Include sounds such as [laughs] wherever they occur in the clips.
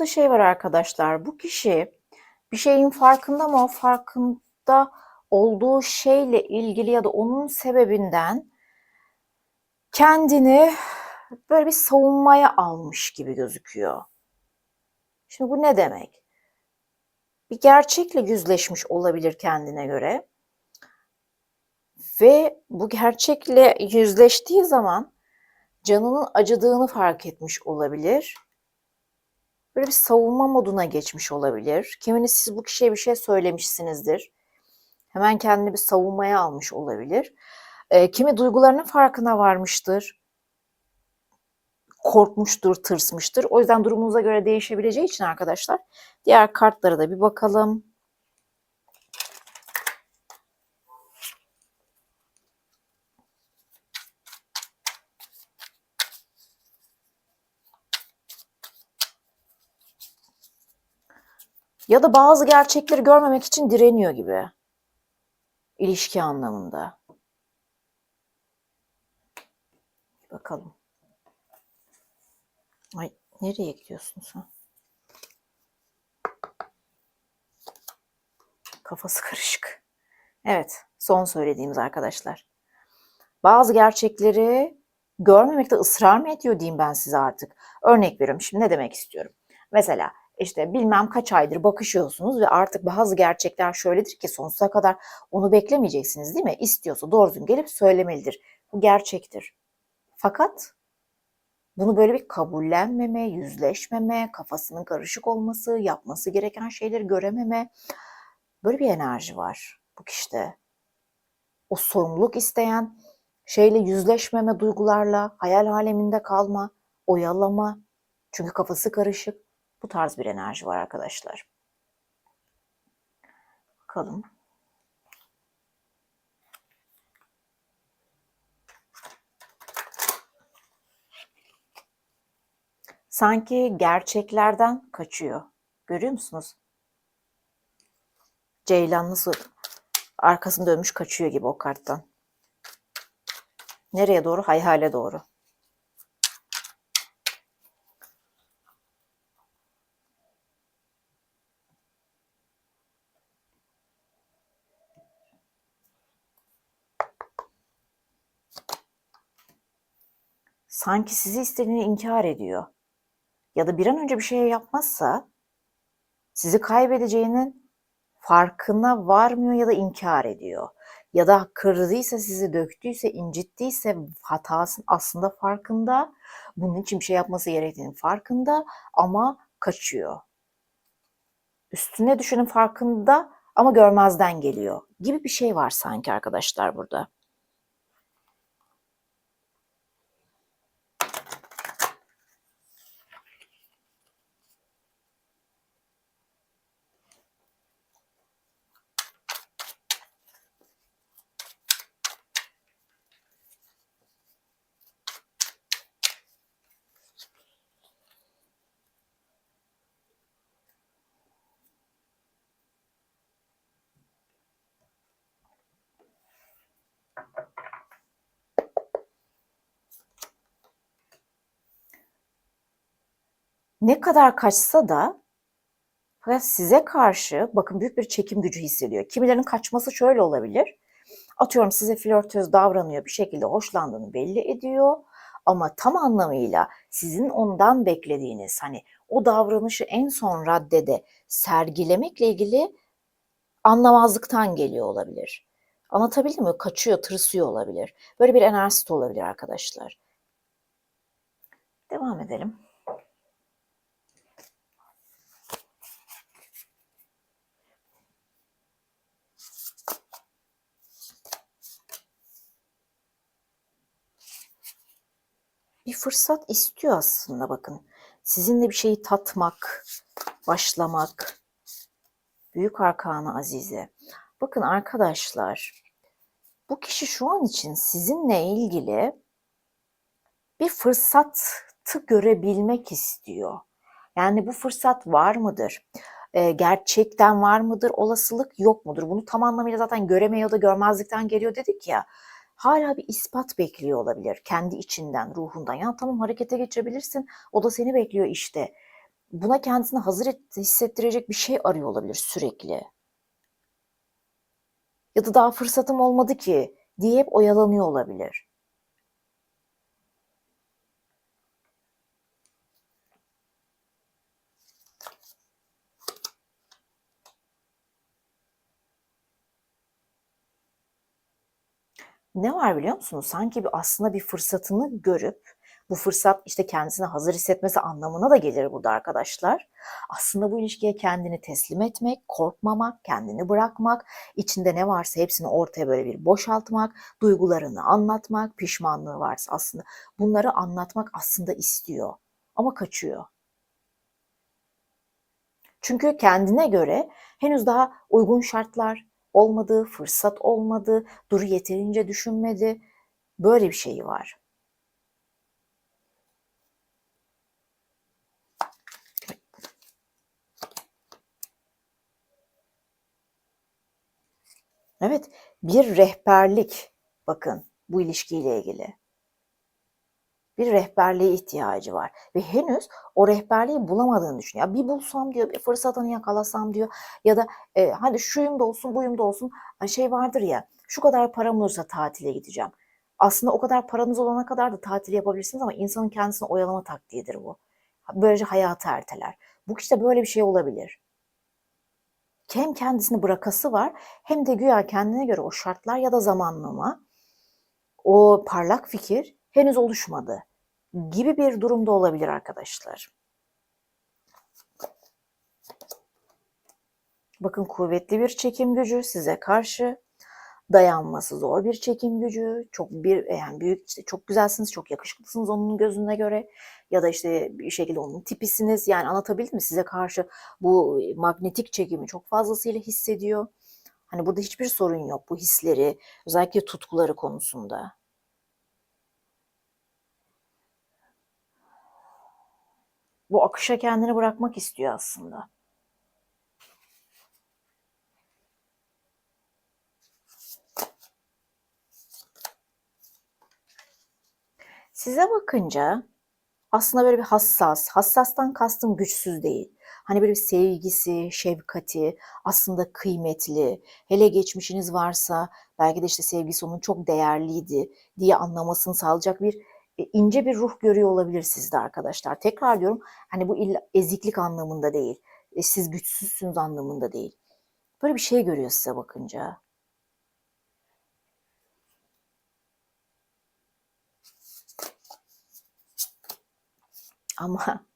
Burada şey var arkadaşlar. Bu kişi bir şeyin farkında mı? Farkında olduğu şeyle ilgili ya da onun sebebinden kendini böyle bir savunmaya almış gibi gözüküyor. Şimdi bu ne demek? Bir gerçekle yüzleşmiş olabilir kendine göre. Ve bu gerçekle yüzleştiği zaman canının acıdığını fark etmiş olabilir böyle bir savunma moduna geçmiş olabilir. Kiminiz siz bu kişiye bir şey söylemişsinizdir. Hemen kendini bir savunmaya almış olabilir. E, kimi duygularının farkına varmıştır. Korkmuştur, tırsmıştır. O yüzden durumunuza göre değişebileceği için arkadaşlar diğer kartlara da bir bakalım. Ya da bazı gerçekleri görmemek için direniyor gibi. İlişki anlamında. Bakalım. Ay nereye gidiyorsun sen? Kafası [laughs] karışık. Evet, son söylediğimiz arkadaşlar. Bazı gerçekleri görmemekte ısrar mı ediyor diyeyim ben size artık. Örnek veriyorum. Şimdi ne demek istiyorum? Mesela işte bilmem kaç aydır bakışıyorsunuz ve artık bazı gerçekler şöyledir ki sonsuza kadar onu beklemeyeceksiniz değil mi? İstiyorsa doğru düzgün gelip söylemelidir. Bu gerçektir. Fakat bunu böyle bir kabullenmeme, yüzleşmeme, kafasının karışık olması, yapması gereken şeyleri görememe böyle bir enerji var bu kişide. O sorumluluk isteyen şeyle yüzleşmeme duygularla, hayal aleminde kalma, oyalama. Çünkü kafası karışık bu tarz bir enerji var arkadaşlar. Bakalım. Sanki gerçeklerden kaçıyor. Görüyor musunuz? Ceylan nasıl arkasını dönmüş kaçıyor gibi o karttan. Nereye doğru? Hayale doğru. Sanki sizi istediğini inkar ediyor. Ya da bir an önce bir şey yapmazsa sizi kaybedeceğinin farkına varmıyor ya da inkar ediyor. Ya da kırdıysa, sizi döktüyse, incittiyse hatasının aslında farkında. Bunun için bir şey yapması gerektiğinin farkında ama kaçıyor. Üstüne düşenin farkında ama görmezden geliyor gibi bir şey var sanki arkadaşlar burada. Ne kadar kaçsa da size karşı bakın büyük bir çekim gücü hissediyor. Kimilerin kaçması şöyle olabilir. Atıyorum size flörtöz davranıyor, bir şekilde hoşlandığını belli ediyor. Ama tam anlamıyla sizin ondan beklediğiniz hani o davranışı en son raddede sergilemekle ilgili anlamazlıktan geliyor olabilir. Anlatabildim mi? Kaçıyor, tırsıyor olabilir. Böyle bir enerjisi olabilir arkadaşlar. Devam edelim. Bir fırsat istiyor aslında bakın. Sizinle bir şeyi tatmak, başlamak. Büyük Arkanı Azize. Bakın arkadaşlar, bu kişi şu an için sizinle ilgili bir fırsatı görebilmek istiyor. Yani bu fırsat var mıdır? E, gerçekten var mıdır? Olasılık yok mudur? Bunu tam anlamıyla zaten göremiyor da görmezlikten geliyor dedik ya hala bir ispat bekliyor olabilir kendi içinden, ruhundan. Ya tamam harekete geçebilirsin. O da seni bekliyor işte. Buna kendisini hazır hissettirecek bir şey arıyor olabilir sürekli. Ya da daha fırsatım olmadı ki diye hep oyalanıyor olabilir. Ne var biliyor musunuz? Sanki bir aslında bir fırsatını görüp bu fırsat işte kendisine hazır hissetmesi anlamına da gelir burada arkadaşlar. Aslında bu ilişkiye kendini teslim etmek, korkmamak, kendini bırakmak, içinde ne varsa hepsini ortaya böyle bir boşaltmak, duygularını anlatmak, pişmanlığı varsa aslında bunları anlatmak aslında istiyor ama kaçıyor. Çünkü kendine göre henüz daha uygun şartlar, olmadı, fırsat olmadı, Duru yeterince düşünmedi. Böyle bir şeyi var. Evet, bir rehberlik bakın bu ilişkiyle ilgili bir rehberliğe ihtiyacı var. Ve henüz o rehberliği bulamadığını düşünüyor. Bir bulsam diyor, bir fırsatını yakalasam diyor. Ya da e, hadi şuyum da olsun, buyum da olsun. Şey vardır ya, şu kadar param olursa tatile gideceğim. Aslında o kadar paranız olana kadar da tatil yapabilirsiniz ama insanın kendisini oyalama taktiğidir bu. Böylece hayatı erteler. Bu işte böyle bir şey olabilir. Hem kendisini bırakası var hem de güya kendine göre o şartlar ya da zamanlama, o parlak fikir henüz oluşmadı gibi bir durumda olabilir arkadaşlar. Bakın kuvvetli bir çekim gücü size karşı dayanması zor bir çekim gücü. Çok bir yani büyük işte çok güzelsiniz, çok yakışıklısınız onun gözüne göre ya da işte bir şekilde onun tipisiniz. Yani anlatabildim mi? Size karşı bu magnetik çekimi çok fazlasıyla hissediyor. Hani burada hiçbir sorun yok bu hisleri, özellikle tutkuları konusunda. Bu akışa kendini bırakmak istiyor aslında. Size bakınca aslında böyle bir hassas, hassastan kastım güçsüz değil. Hani böyle bir sevgisi, şefkati aslında kıymetli. Hele geçmişiniz varsa belki de işte sevgisi onun çok değerliydi diye anlamasını sağlayacak bir ince bir ruh görüyor olabilir sizde arkadaşlar. Tekrar diyorum hani bu illa eziklik anlamında değil. E, siz güçsüzsünüz anlamında değil. Böyle bir şey görüyor size bakınca. Ama [laughs]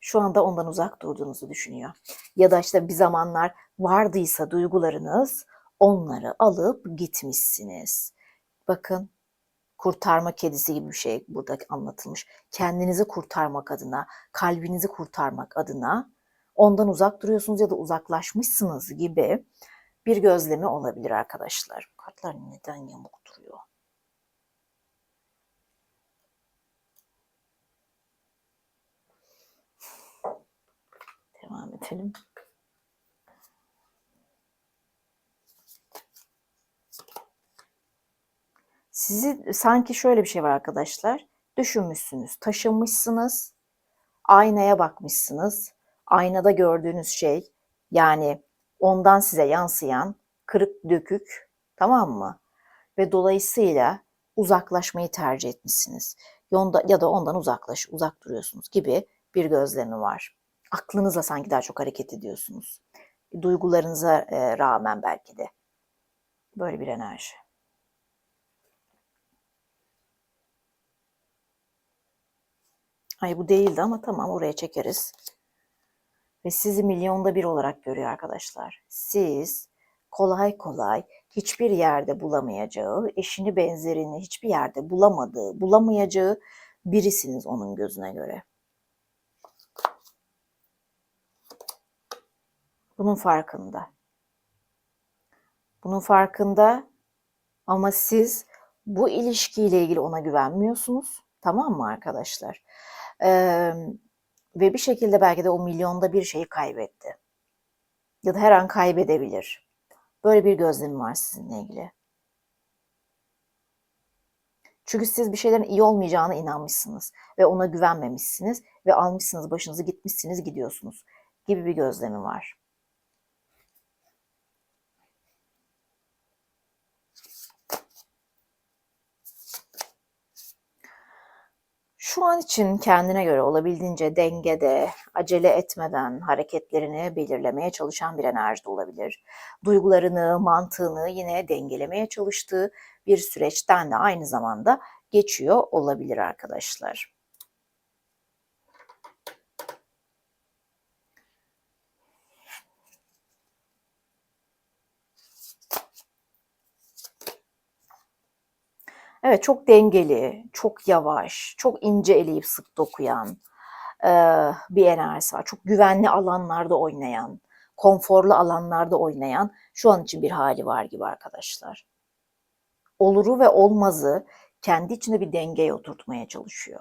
şu anda ondan uzak durduğunuzu düşünüyor. Ya da işte bir zamanlar vardıysa duygularınız onları alıp gitmişsiniz. Bakın kurtarma kedisi gibi bir şey burada anlatılmış. Kendinizi kurtarmak adına, kalbinizi kurtarmak adına ondan uzak duruyorsunuz ya da uzaklaşmışsınız gibi bir gözlemi olabilir arkadaşlar. Kartlar neden yamuk duruyor? Devam edelim. Sizi sanki şöyle bir şey var arkadaşlar. Düşünmüşsünüz, taşınmışsınız, aynaya bakmışsınız. aynada gördüğünüz şey yani ondan size yansıyan kırık dökük tamam mı? Ve dolayısıyla uzaklaşmayı tercih etmişsiniz. Yonda, ya da ondan uzaklaş, uzak duruyorsunuz gibi bir gözlemi var. Aklınızla sanki daha çok hareket ediyorsunuz. Duygularınıza e, rağmen belki de. Böyle bir enerji. Ay bu değildi ama tamam oraya çekeriz. Ve sizi milyonda bir olarak görüyor arkadaşlar. Siz kolay kolay hiçbir yerde bulamayacağı, eşini benzerini hiçbir yerde bulamadığı, bulamayacağı birisiniz onun gözüne göre. Bunun farkında. Bunun farkında ama siz bu ilişkiyle ilgili ona güvenmiyorsunuz. Tamam mı arkadaşlar? Ee, ve bir şekilde belki de o milyonda bir şeyi kaybetti. Ya da her an kaybedebilir. Böyle bir gözlemim var sizinle ilgili. Çünkü siz bir şeylerin iyi olmayacağına inanmışsınız ve ona güvenmemişsiniz ve almışsınız başınızı gitmişsiniz gidiyorsunuz gibi bir gözlemi var. Şu an için kendine göre olabildiğince dengede, acele etmeden hareketlerini belirlemeye çalışan bir enerji de olabilir. Duygularını, mantığını yine dengelemeye çalıştığı bir süreçten de aynı zamanda geçiyor olabilir arkadaşlar. Evet çok dengeli, çok yavaş, çok ince eleyip sık dokuyan e, bir enerjisi var. Çok güvenli alanlarda oynayan, konforlu alanlarda oynayan şu an için bir hali var gibi arkadaşlar. Oluru ve olmazı kendi içinde bir dengeye oturtmaya çalışıyor.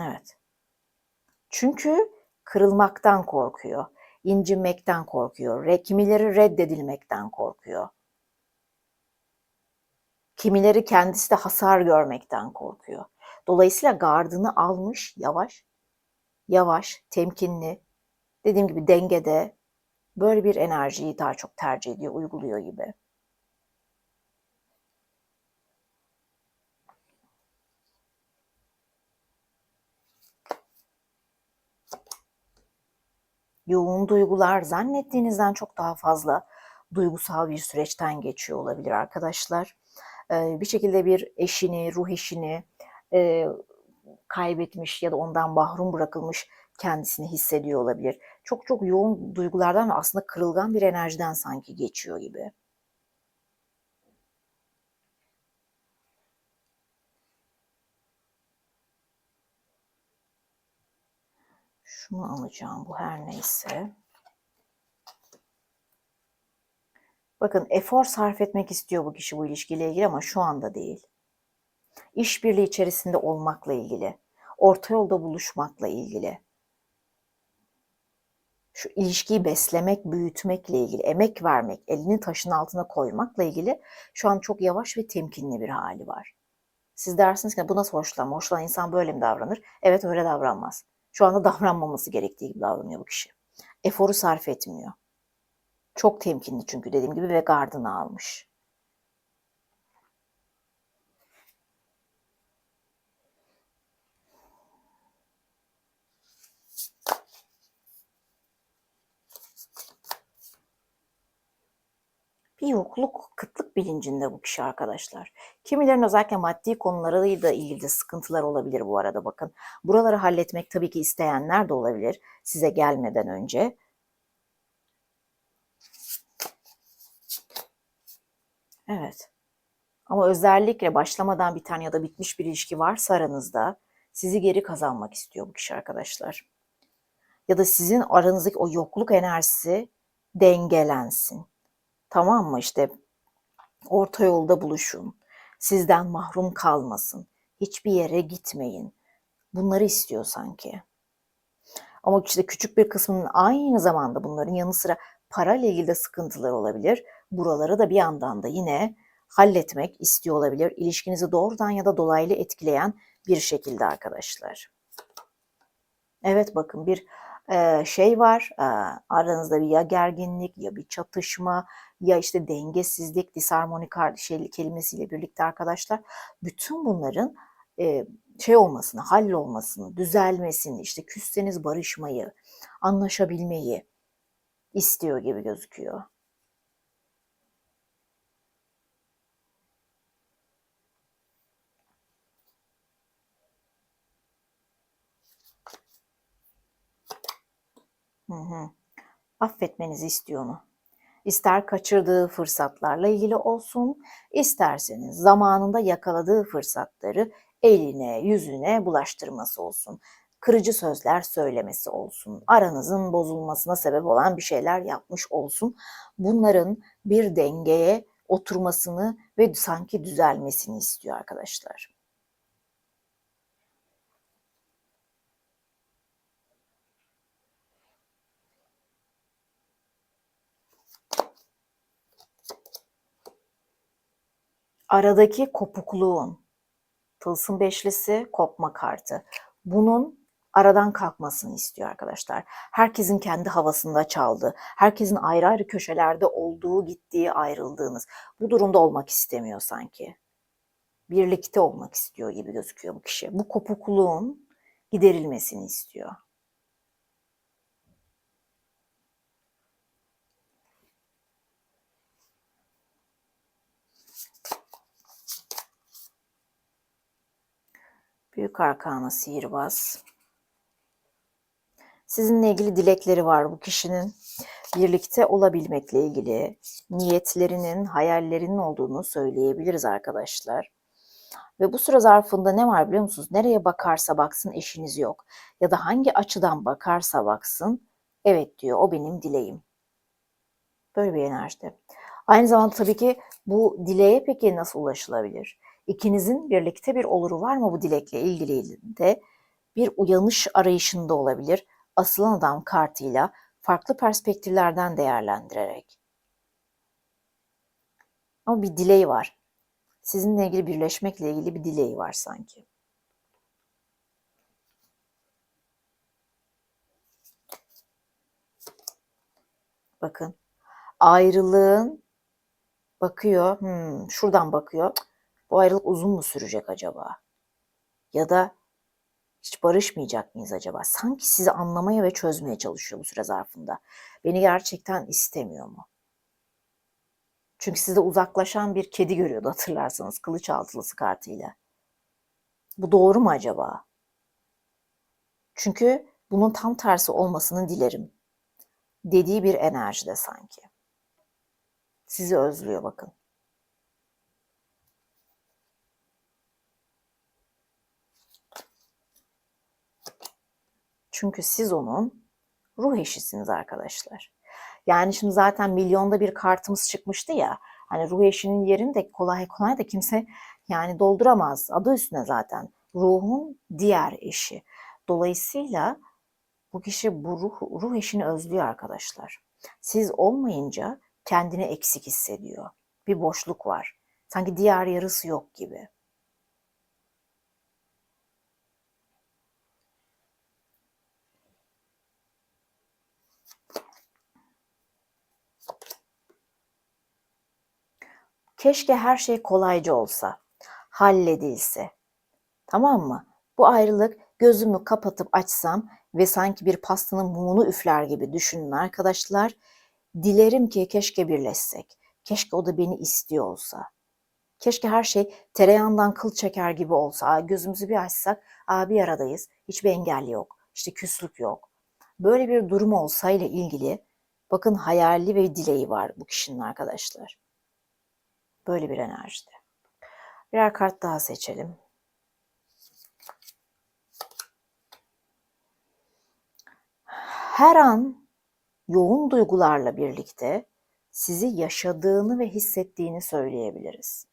Evet. Çünkü kırılmaktan korkuyor incinmekten korkuyor. Kimileri reddedilmekten korkuyor. Kimileri kendisi de hasar görmekten korkuyor. Dolayısıyla gardını almış yavaş, yavaş, temkinli, dediğim gibi dengede böyle bir enerjiyi daha çok tercih ediyor, uyguluyor gibi. Yoğun duygular zannettiğinizden çok daha fazla duygusal bir süreçten geçiyor olabilir arkadaşlar. Bir şekilde bir eşini, ruh eşini kaybetmiş ya da ondan mahrum bırakılmış kendisini hissediyor olabilir. Çok çok yoğun duygulardan ve aslında kırılgan bir enerjiden sanki geçiyor gibi. Şunu alacağım bu her neyse. Bakın efor sarf etmek istiyor bu kişi bu ilişkiyle ilgili ama şu anda değil. İşbirliği içerisinde olmakla ilgili, orta yolda buluşmakla ilgili. Şu ilişkiyi beslemek, büyütmekle ilgili, emek vermek, elini taşın altına koymakla ilgili şu an çok yavaş ve temkinli bir hali var. Siz dersiniz ki bu nasıl hoşlanma? Hoşlanan insan böyle mi davranır? Evet öyle davranmaz şu anda davranmaması gerektiği gibi davranıyor bu kişi. Eforu sarf etmiyor. Çok temkinli çünkü dediğim gibi ve gardını almış. Bir yokluk, kıtlık bilincinde bu kişi arkadaşlar. Kimilerin özellikle maddi konularıyla ilgili sıkıntılar olabilir bu arada bakın. Buraları halletmek tabii ki isteyenler de olabilir size gelmeden önce. Evet. Ama özellikle başlamadan biten ya da bitmiş bir ilişki varsa aranızda sizi geri kazanmak istiyor bu kişi arkadaşlar. Ya da sizin aranızdaki o yokluk enerjisi dengelensin. Tamam mı? İşte orta yolda buluşun. Sizden mahrum kalmasın. Hiçbir yere gitmeyin. Bunları istiyor sanki. Ama işte küçük bir kısmının aynı zamanda bunların yanı sıra parayla ilgili de sıkıntılar olabilir. Buraları da bir yandan da yine halletmek istiyor olabilir. İlişkinizi doğrudan ya da dolaylı etkileyen bir şekilde arkadaşlar. Evet bakın bir şey var. Aranızda bir ya gerginlik ya bir çatışma ya işte dengesizlik, disarmoni şey, kelimesiyle birlikte arkadaşlar. Bütün bunların e, şey olmasını, hallolmasını, düzelmesini, işte küsseniz barışmayı, anlaşabilmeyi istiyor gibi gözüküyor. Hı hı. Affetmenizi istiyor onu. İster kaçırdığı fırsatlarla ilgili olsun, isterseniz zamanında yakaladığı fırsatları eline, yüzüne bulaştırması olsun. Kırıcı sözler söylemesi olsun. Aranızın bozulmasına sebep olan bir şeyler yapmış olsun. Bunların bir dengeye oturmasını ve sanki düzelmesini istiyor arkadaşlar. Aradaki kopukluğun tılsım beşlisi kopma kartı. Bunun aradan kalkmasını istiyor arkadaşlar. Herkesin kendi havasında çaldı. Herkesin ayrı ayrı köşelerde olduğu, gittiği, ayrıldığınız. Bu durumda olmak istemiyor sanki. Birlikte olmak istiyor gibi gözüküyor bu kişi. Bu kopukluğun giderilmesini istiyor. Büyük arkana sihirbaz. Sizinle ilgili dilekleri var bu kişinin. Birlikte olabilmekle ilgili niyetlerinin, hayallerinin olduğunu söyleyebiliriz arkadaşlar. Ve bu süre zarfında ne var biliyor musunuz? Nereye bakarsa baksın eşiniz yok. Ya da hangi açıdan bakarsa baksın evet diyor o benim dileğim. Böyle bir enerjide. Aynı zamanda tabii ki bu dileğe peki nasıl ulaşılabilir? İkinizin birlikte bir oluru var mı bu dilekle ilgili de bir uyanış arayışında olabilir. Asılan adam kartıyla farklı perspektiflerden değerlendirerek. Ama bir dileği var. Sizinle ilgili birleşmekle ilgili bir dileği var sanki. Bakın ayrılığın bakıyor, hmm, şuradan bakıyor. Bu ayrılık uzun mu sürecek acaba? Ya da hiç barışmayacak mıyız acaba? Sanki sizi anlamaya ve çözmeye çalışıyor bu süre zarfında. Beni gerçekten istemiyor mu? Çünkü sizde uzaklaşan bir kedi görüyordu hatırlarsanız kılıç altılısı kartıyla. Bu doğru mu acaba? Çünkü bunun tam tersi olmasını dilerim. Dediği bir enerjide sanki. Sizi özlüyor bakın. Çünkü siz onun ruh eşisiniz arkadaşlar. Yani şimdi zaten milyonda bir kartımız çıkmıştı ya. Hani ruh eşinin yerini de kolay kolay da kimse yani dolduramaz. Adı üstüne zaten. Ruhun diğer eşi. Dolayısıyla bu kişi bu ruh, ruh eşini özlüyor arkadaşlar. Siz olmayınca kendini eksik hissediyor. Bir boşluk var. Sanki diğer yarısı yok gibi. Keşke her şey kolayca olsa, halledilse. Tamam mı? Bu ayrılık gözümü kapatıp açsam ve sanki bir pastanın mumunu üfler gibi düşünün arkadaşlar. Dilerim ki keşke birleşsek. Keşke o da beni istiyor olsa. Keşke her şey tereyağından kıl çeker gibi olsa. Gözümüzü bir açsak, aa bir aradayız. Hiçbir engel yok. İşte küslük yok. Böyle bir durum olsa ile ilgili bakın hayali ve dileği var bu kişinin arkadaşlar. Böyle bir enerjide. Birer kart daha seçelim. Her an yoğun duygularla birlikte sizi yaşadığını ve hissettiğini söyleyebiliriz.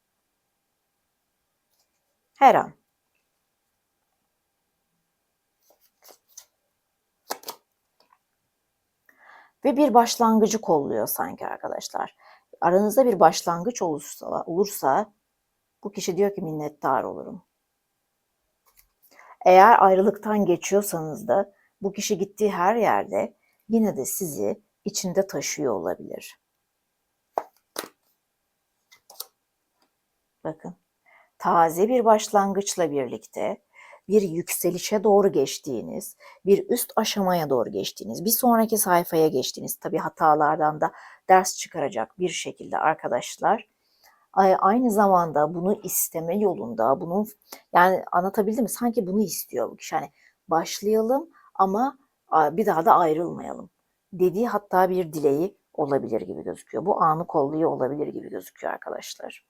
Her an. Ve bir başlangıcı kolluyor sanki arkadaşlar aranızda bir başlangıç olursa, olursa bu kişi diyor ki minnettar olurum. Eğer ayrılıktan geçiyorsanız da bu kişi gittiği her yerde yine de sizi içinde taşıyor olabilir. Bakın, taze bir başlangıçla birlikte bir yükselişe doğru geçtiğiniz, bir üst aşamaya doğru geçtiğiniz, bir sonraki sayfaya geçtiğiniz, tabii hatalardan da ders çıkaracak bir şekilde arkadaşlar. Ay- Aynı zamanda bunu isteme yolunda, bunun yani anlatabildim mi? Sanki bunu istiyor bu kişi. Hani başlayalım ama bir daha da ayrılmayalım dediği hatta bir dileği olabilir gibi gözüküyor. Bu anı kolluyor olabilir gibi gözüküyor arkadaşlar.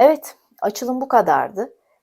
Evet, açılım bu kadardı.